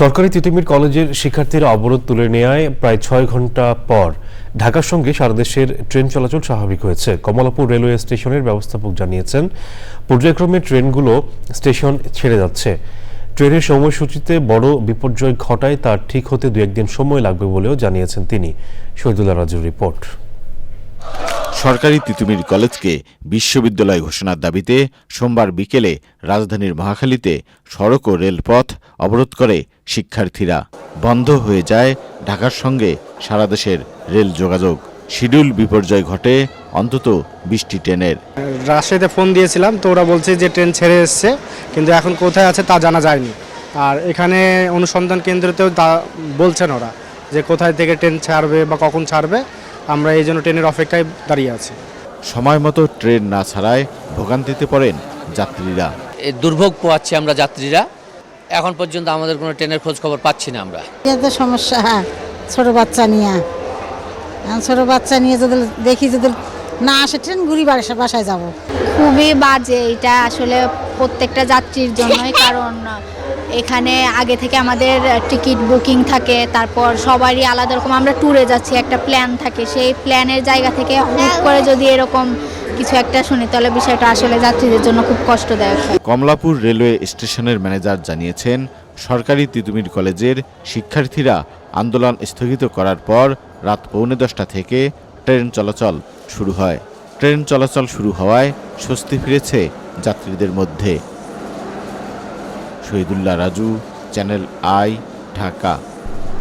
সরকারি তিতুমির কলেজের শিক্ষার্থীরা অবরোধ তুলে নেওয়ায় প্রায় ছয় ঘণ্টা পর ঢাকার সঙ্গে সারা দেশের ট্রেন চলাচল স্বাভাবিক হয়েছে। কমলাপুর রেলওয়ে স্টেশনের ব্যবস্থাপক জানিয়েছেন, পর্যায়ক্রমে ট্রেনগুলো স্টেশন ছেড়ে যাচ্ছে। ট্রেনের সময়সূচিতে বড় বিপর্যয় ঘটায় তার ঠিক হতে দু একদিন সময় লাগবে বলেও জানিয়েছেন তিনি। শহীদুল্লাহ রাজুর রিপোর্ট। সরকারি তিতুমির কলেজকে বিশ্ববিদ্যালয় ঘোষণার দাবিতে সোমবার বিকেলে রাজধানীর মহাখালীতে সড়ক ও রেলপথ অবরোধ করে শিক্ষার্থীরা। বন্ধ হয়ে যায় ঢাকার সঙ্গে সারা দেশের রেল যোগাযোগ। শিডিউল বিপর্যয় ঘটে অন্তত বিশটি ট্রেনের। রাজশাহীতে ফোন দিয়েছিলাম, তো ওরা বলছে যে ট্রেন ছেড়ে এসছে, কিন্তু এখন কোথায় আছে তা জানা যায়নি। আর এখানে অনুসন্ধান কেন্দ্রতেও বলছেন ওরা, যে কোথায় থেকে ট্রেন ছাড়বে বা কখন ছাড়বে আমরা এই জন্য ট্রেনের অপেক্ষায় দাঁড়িয়ে আছি। সময় মতো ট্রেন না ছাড়ায় ভোগান্তিতে পড়েন যাত্রীরা। দুর্ভোগ পোয়াচ্ছি আমরা যাত্রীরা। এখন পর্যন্ত আমাদের কোনো ট্রেনের খোঁজ খবর পাচ্ছি না আমরা। এত সমস্যা হ্যাঁ ছোট বাচ্চা নিয়ে। এখন ছোট বাচ্চা নিয়ে যদি দেখি যদি না আসে ট্রেন ঘুরি বাসা বাসায় যাব। খুবই বাজে এটা আসলে প্রত্যেকটা যাত্রীর জন্যই কারণ এখানে আগে থেকে আমাদের টিকিট বুকিং থাকে তারপর সবারই আলাদা রকম আমরা ট্যুরে যাচ্ছি একটা প্ল্যান থাকে সেই প্ল্যানের জায়গা থেকে হুট করে যদি এরকম কিছু একটা শুনি তাহলে বিষয়টা আসলে যাত্রীদের জন্য খুব কষ্টদায়ক হয়। কমলাপুর রেলওয়ে স্টেশনের ম্যানেজার জানিয়েছেন সরকারি তিতুমির কলেজের শিক্ষার্থীরা আন্দোলন স্থগিত করার পর রাত পৌনে দশটা থেকে ট্রেন চলাচল শুরু হয়। ট্রেন চলাচল শুরু হওয়ায় স্বস্তি ফিরেছে যাত্রীদের মধ্যে। Shahidullah Raju channel I Dhaka.